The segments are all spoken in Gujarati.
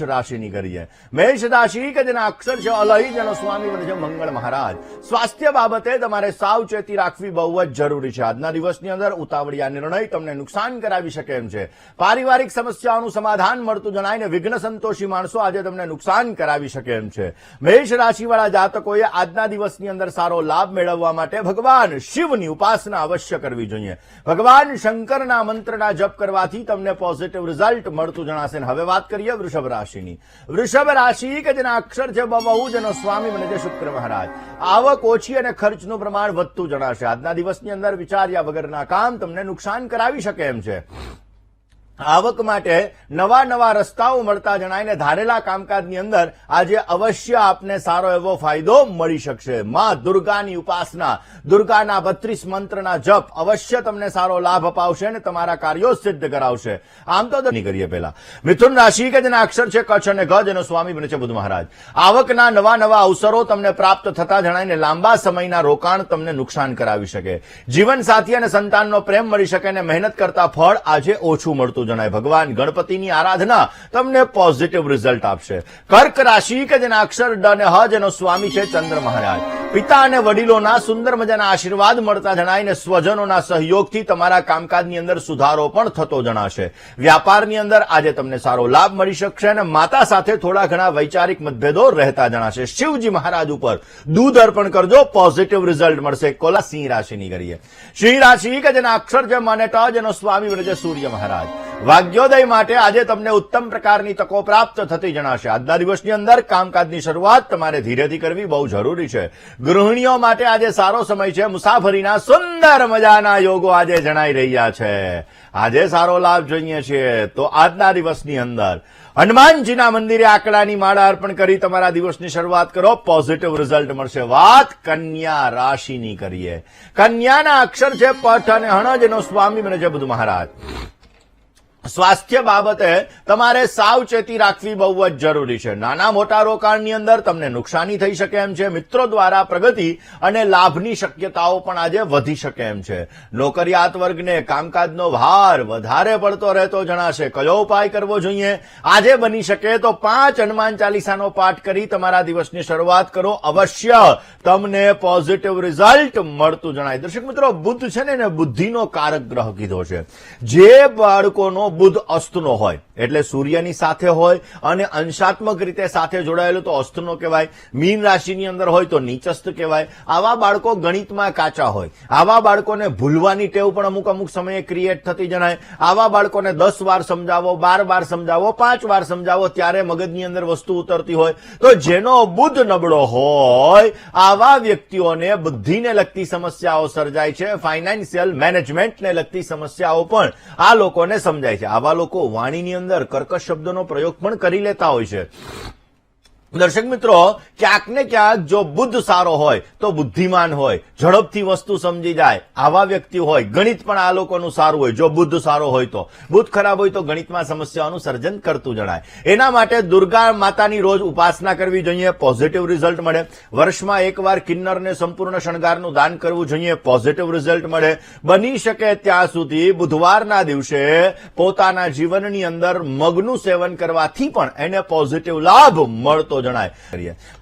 મેષ રાશિની કરીએ. મેષ રાશિ કે જેના અક્ષર છે અલહી જેનો સ્વામી બને છે મંગળ મહારાજ. સ્વાસ્થ્ય બાબતે તમારે સાવચેતી રાખવી બહુ જ જરૂરી છે. આજના દિવસની અંદર ઉતાવળિયા નિર્ણય તમને નુકસાન કરાવી શકે એમ છે. પારિવારિક સમસ્યાઓનું સમાધાન મળતું જણાય ને વિઘ્ન સંતોષી માણસો આજે તમને નુકસાન કરાવી શકે એમ છે. મેષ રાશિવાળા જાતકોએ આજના દિવસની અંદર સારો લાભ મેળવવા માટે ભગવાન શિવની ઉપાસના અવશ્ય કરવી જોઈએ. ભગવાન શંકરના મંત્રના જપ કરવાથી તમને પોઝિટિવ રિઝલ્ટ મળતું જણાશે. હવે વાત કરીએ વૃષભ રાશિની. વૃષભ રાશિ કે જેના અક્ષર છે બહુ જેનો સ્વામી બને છે શુક્ર મહારાજ. આવક ઓછી અને ખર્ચનું પ્રમાણ વધતું જણાશે. આજના દિવસની અંદર વિચાર્યા વગરના કામ તમને નુકસાન કરાવી શકે એમ છે. આવક માટે નવા નવા રસ્તાઓ મળતા જણાયને ધારેલા કામકાજની અંદર આજે અવશ્ય આપને સારો એવો ફાયદો મળી શકશે. માં દુર્ગાની ઉપાસના. દુર્ગાના બત્રીસ મંત્રના જપ અવશ્ય તમને સારો લાભ અપાવશે અને તમારા કાર્યો સિદ્ધ કરાવશે. આમ તો નહીં કરીએ પહેલા. મિથુન રાશિ કે જેના અક્ષર છે કચ્છ અને ગજ, એનો સ્વામી બને છે બુધ મહારાજ. આવકના નવા નવા અવસરો તમને પ્રાપ્ત થતા જણાઈને લાંબા સમયના રોકાણ તમને નુકસાન કરાવી શકે. જીવન સાથી અને સંતાનનો પ્રેમ મળી શકે અને મહેનત કરતા ફળ આજે ઓછું મળતું જણાય, ભગવાન ગણપતિની આરાધના તમને પોઝિટિવ રિઝલ્ટ આપશે. કર્ક રાશિ કે જેના અક્ષર ડ અને હ, જેનો સ્વામી છે ચંદ્ર મહારાજ. પિતા અને વડીલોના સુંદર મજાના આશીર્વાદ મળતા જણાય સ્વજનોના સહયોગથી તમારા કામકાજની અંદર સુધારો પણ થતો જણાશે. વ્યાપારની અંદર આજે તમને સારો લાભ મળી શકશે અને માતા સાથે થોડા ઘણા વૈચારિક મતભેદો રહેતા જણાશે. શિવજી મહારાજ ઉપર દૂધ અર્પણ કરજો પોઝિટિવ રિઝલ્ટ મળશે. કોલા સિંહ રાશિની કરીએ. સિંહ રાશિ કે જેના અક્ષર જે મને જેનો સ્વામી બને છે સૂર્ય મહારાજ. ભાગ્યોદય માટે આજે તમને ઉત્તમ પ્રકારની તકો પ્રાપ્ત થતી જણાશે. આજના દિવસની અંદર કામકાજની શરૂઆત તમારે ધીરેથી કરવી બહુ જરૂરી છે. ગૃહિણીઓ માટે આજે સારો સમય છે. મુસાફરીના સુંદર મજાના યોગો આજે જણાઈ રહ્યા છે. આજે સારો લાભ જોઈએ છીએ. તો આજના દિવસની અંદર હનુમાનજીના મંદિરે આંકડાની માળા અર્પણ કરી તમારા દિવસની શરૂઆત કરો. પોઝિટિવ રિઝલ્ટ મળશે. વાત કન્યા રાશિની કરીએ. કન્યાના અક્ષર છે, પઠ અને હણજ. એનો સ્વામી બને છે બધું મહારાજ. સ્વાસ્થ્ય બાબતે તમારે સાવચેતી રાખવી બહુ જ જરૂરી છે. નાના મોટા રોકાણની અંદર તમને નુકસાની થઈ શકે એમ છે, મિત્રો દ્વારા પ્રગતિ અને લાભની શક્યતાઓ પણ આજે વધી શકે એમ છે. નોકરિયાત વર્ગને કામકાજનો ભાર વધારે પડતો રહેતો જણાશે. કયો ઉપાય કરવો જોઈએ? આજે બની શકે તો પાંચ હનુમાન ચાલીસાનો પાઠ કરી તમારા દિવસની શરૂઆત કરો. અવશ્ય તમને પોઝિટિવ રિઝલ્ટ મળતું જણાય. દર્શક મિત્રો, બુદ્ધ છે ને બુદ્ધિનો કારક ગ્રહ કીધો છે. જે બાળકોનો બુદ્ધ અસ્તનો હોય, એટલે સૂર્યની સાથે હોય અને અંશાત્મક રીતે સાથે જોડાયેલું તો અસ્તનો કહેવાય. મીન રાશિની અંદર હોય તો નીચસ્ત કહેવાય. આવા બાળકો ગણિતમાં કાચા હોય. આવા બાળકોને ભૂલવાની ટેવ પણ અમુક અમુક સમયે ક્રિએટ થતી જણાય. આવા બાળકોને દસ વાર સમજાવો, બાર વાર સમજાવો, પાંચ વાર સમજાવો ત્યારે મગજની અંદર વસ્તુ ઉતરતી હોય. તો જેનો બુધ નબળો હોય, આવા વ્યક્તિઓને બુદ્ધિને લગતી સમસ્યાઓ સર્જાય છે ફાઇનાન્શિયલ મેનેજમેન્ટને લગતી સમસ્યાઓ પણ આ લોકોને સમજાય છે આવા લોકો વાણીની અંદર કર્કશ શબ્દોનો પ્રયોગ પણ કરી લેતા હોય છે. દર્શક મિત્રો, ક્યાંક ને ક્યાંક જો બુદ્ધ સારો હોય, તો બુદ્ધિમાન હોય, ઝડપથી વસ્તુ સમજી જાય, આવા વ્યક્તિ હોય, ગણિત પણ આ લોકોનું સારું હોય, જો બુદ્ધ સારો હોય તો. બુદ્ધ ખરાબ હોય તો ગણિતમાં સમસ્યાઓનું સર્જન કરતું જણાય. એના માટે દુર્ગા માતાની રોજ ઉપાસના કરવી જોઈએ પોઝિટિવ રિઝલ્ટ મળે. વર્ષમાં એકવાર કિન્નરને સંપૂર્ણ શણગારનું દાન કરવું જોઈએ પોઝિટિવ રિઝલ્ટ મળે. બની શકે ત્યાં સુધી બુધવારના દિવસે પોતાના જીવનની અંદર મગનું સેવન કરવાથી પણ એને પોઝિટિવ લાભ મળતો જણાય.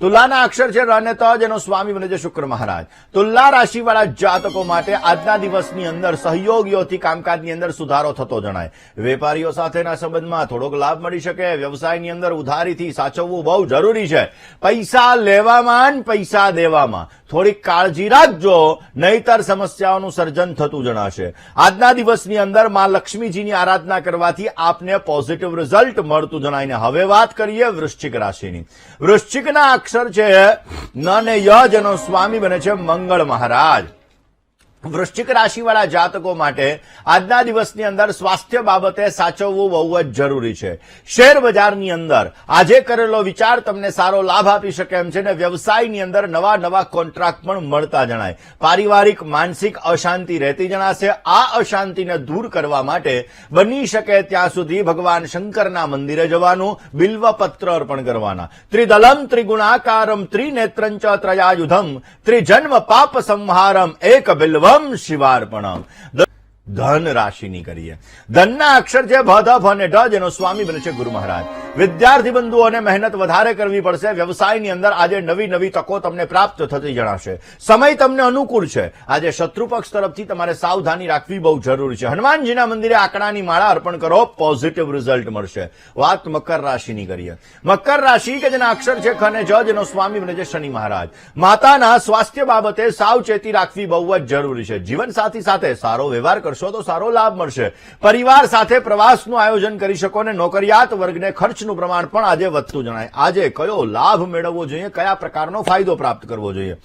તુલાના અક્ષર છે ર અને જેનો સ્વામી બને છે શુક્ર મહારાજ. તુલા રાશિવાળા જાતકો માટે આજના દિવસની અંદર સહયોગીઓથી કામકાજની અંદર સુધારો થતો જણાય. વેપારીઓ સાથેના સંબંધમાં થોડોક લાભ મળી શકે, વ્યવસાયની અંદર ઉધારીથી સાચવવું બહુ જરૂરી છે. પૈસા લેવામાં પૈસા દેવામાં. થોડીક કાળજી રાખજો, નહીતર સમસ્યાઓનું સર્જન થતું જણાશે. આજના દિવસની અંદરમાં લક્ષ્મીજીની આરાધના કરવાથી આપને પોઝિટિવ રિઝલ્ટ મળતું જણાય હવે વાત કરીએ વૃશ્ચિક રાશિની. વૃશ્ચિકના અક્ષર છે ન ને ય જેનો સ્વામી બને છે મંગળ મહારાજ. વૃશ્ચિક રાશિવાળા જાતકો માટે આજના દિવસની અંદર સ્વાસ્થ્ય બાબતે સાચવવું બહુ જ જરૂરી છે. શેર અંદર આજે કરેલો વિચાર તમને સારો લાભ આપી શકે એમ છે ને વ્યવસાયની અંદર નવા નવા કોન્ટ્રાક્ટ પણ મળતા જણાય. પારિવારિક, માનસિક અશાંતિ રહેતી જણાશે. આ અશાંતિને દૂર કરવા માટે બની શકે ત્યાં સુધી ભગવાન શંકરના મંદિરે જવાનું, બિલ્વપત્ર અર્પણ કરવાના. ત્રિદલમ, ત્રિગુણાકારમ, ત્રિનેત્રંચ, ત્રયાયુધમ, ત્રિજન્મ, પાપ સંહારમ, એક બિલ્વમ શિવાર્પણમ. ધન રાશિની કરીએ. ધનના અક્ષર છે ભ ધ ભ ને ઢ, જેનો સ્વામી બને છે ગુરુ મહારાજ. વિદ્યાર્થી બંધુઓને મહેનત વધારે કરવી પડશે. વ્યવસાયની અંદર આજે નવી નવી તકો તમને પ્રાપ્ત થતી જણાશે. સમય તમને અનુકૂળ છે. આજે શત્રુ તરફથી તમારે સાવધાની રાખવી બહુ જરૂરી છે. હનુમાનજીના મંદિરે આંકડાની માળા અર્પણ કરો પોઝિટિવ રિઝલ્ટ મળશે. વાત મકર રાશિની કરીએ. મકર રાશિ કે જેના અક્ષર છે ખ અને જ, જેનો સ્વામી બને છે શનિ મહારાજ. માતાના સ્વાસ્થ્ય બાબતે સાવચેતી રાખવી બહુ જ જરૂરી છે. જીવનસાથી સાથે સારો વ્યવહાર કરશો તો સારો લાભ મળશે. પરિવાર સાથે પ્રવાસનું આયોજન કરી શકો અને નોકરિયાત વર્ગને ખર્ચનું પ્રમાણ પણ આજે વધતું જણાય. આજે કયો લાભ મેળવવો જોઈએ, કયા પ્રકારનો ફાયદો પ્રાપ્ત કરવો જોઈએ?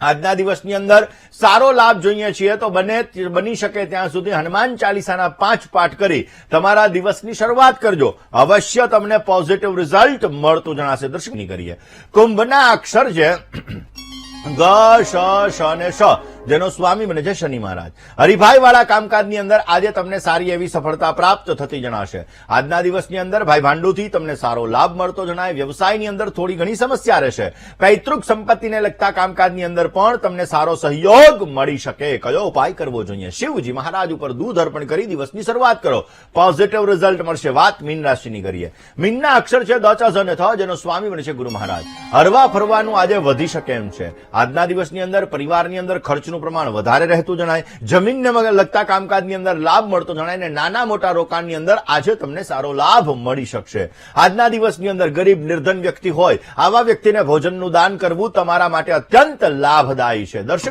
આજના દિવસની અંદર સારો લાભ જોઈએ છીએ તો બને બની શકે ત્યાં સુધી હનુમાન ચાલીસાના પાંચ પાઠ કરી તમારા દિવસની શરૂઆત કરજો. અવશ્ય તમને પોઝિટિવ રિઝલ્ટ મળતું જણાશે. દર્શકની કરીએ. કુંભના અક્ષર છે, ગ, શ શ ને શ. જેનો સ્વામી બને છે શનિ મહારાજ. હરિભાઈ કામકાજની અંદર આજે તમને સારી એવી સફળતા પ્રાપ્ત થતી જણાશે. આજના દિવસની અંદર ભાઈ ભાંડુથી તમને સારો લાભ મળતો જણાય. વ્યવસાયની અંદર થોડી ઘણી સમસ્યા રહેશે. પૈતૃક સંપત્તિને લગતા કામકાજની અંદર પણ તમને સારો સહયોગ મળી શકે. કયો ઉપાય કરવો જોઈએ? શિવજી મહારાજ ઉપર દૂધ અર્પણ કરી દિવસની શરૂઆત કરો. પોઝિટિવ રિઝલ્ટ મળશે. વાત મીન રાશિની કરીએ. મીનના અક્ષર છે દ ચ અને થ, જેનો સ્વામી બને છે ગુરુ મહારાજ. હરવા ફરવાનું આજે વધી શકે એમ છે. આજના દિવસની અંદર પરિવારની અંદર ખર્ચનું પ્રમાણ વધારે રહેતું જણાય, જમીનને લગતા કામકાજની અંદર લાભ મળતો જણાય અને નાના મોટા રોકાણની અંદર આજે તમને સારો લાભ મળી શકશે. આજના દિવસની અંદર ગરીબ, નિર્ધન વ્યક્તિ હોય, આવા વ્યક્તિને ભોજનનું દાન કરવું તમારા માટે અત્યંત લાભદાયી છે. દર્શક